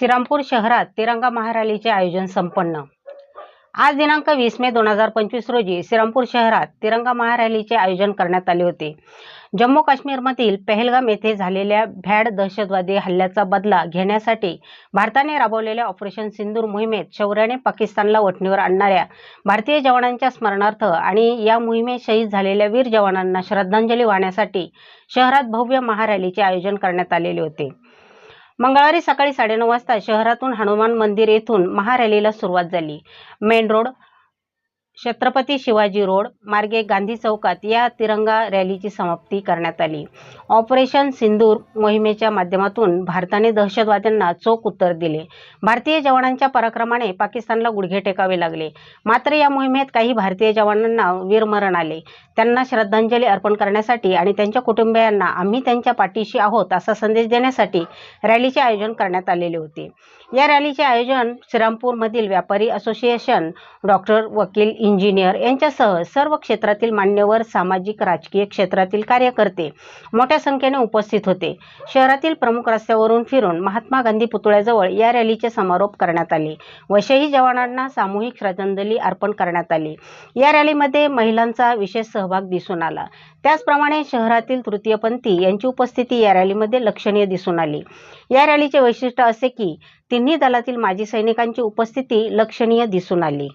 श्रीरामपूर शहरात तिरंगा महारॅलीचे आयोजन संपन्न. आज दिनांक वीस मे दोन हजार पंचवीस रोजी श्रीरामपूर शहरात तिरंगा महारॅलीचे आयोजन करण्यात आले होते. जम्मू काश्मीरमधील पहलगाम येथे झालेल्या भ्याड दहशतवादी हल्ल्याचा बदला घेण्यासाठी भारताने राबवलेल्या ऑपरेशन सिंदूर मोहिमेत शौर्याने पाकिस्तानला वठणीवर आणणाऱ्या भारतीय जवानांच्या स्मरणार्थ आणि या मोहिमेत शहीद झालेल्या वीर जवानांना श्रद्धांजली वाहण्यासाठी शहरात भव्य महारॅलीचे आयोजन करण्यात आलेले होते. मंगळवारी सकाळी साडेनऊ वाजता शहरातून हनुमान मंदिर येथून महारॅलीला सुरुवात झाली. Main road Chhatrapati Shivaji road मार्गे गांधी चौकात या तिरंगा रॅलीची समाप्ती करण्यात आली. ऑपरेशन सिंदूर मोहिमेच्या माध्यमातून भारताने दहशतवाद्यांना चोख उत्तर दिले. भारतीय जवानांच्या पराक्रमाने पाकिस्तानला गुडघे टेकावे लागले. मात्र या मोहिमेत काही भारतीय जवानांना वीरमरण आले. त्यांना श्रद्धांजली अर्पण करण्यासाठी आणि त्यांच्या कुटुंबियांना आम्ही त्यांच्या पाठीशी आहोत असा संदेश देण्यासाठी रॅलीचे आयोजन करण्यात आलेले होते. या रॅलीचे आयोजन श्रीरामपूरमधील व्यापारी असोसिएशन डॉक्टर वकील इंजिनियर यांच्यासह सर्व क्षेत्रातील मान्यवर सामाजिक राजकीय क्षेत्रातील कार्यकर्ते मोठ्या संख्येने उपस्थित होते. शहरातील प्रमुख रस्त्यावरून फिरून महात्मा गांधी पुतळ्याजवळ या रॅलीचे समारोप करण्यात आले व शहीद जवानांना सामूहिक श्रद्धांजली अर्पण करण्यात आली. या रॅलीमध्ये महिलांचा विशेष सहभाग दिसून आला. त्याचप्रमाणे शहरातील तृतीयपंथी यांची उपस्थिती या रॅलीमध्ये लक्षणीय दिसून आली. या रॅलीचे वैशिष्ट्य असे की तिन्ही दलातील माजी सैनिकांची उपस्थिती लक्षणीय दिसून आली.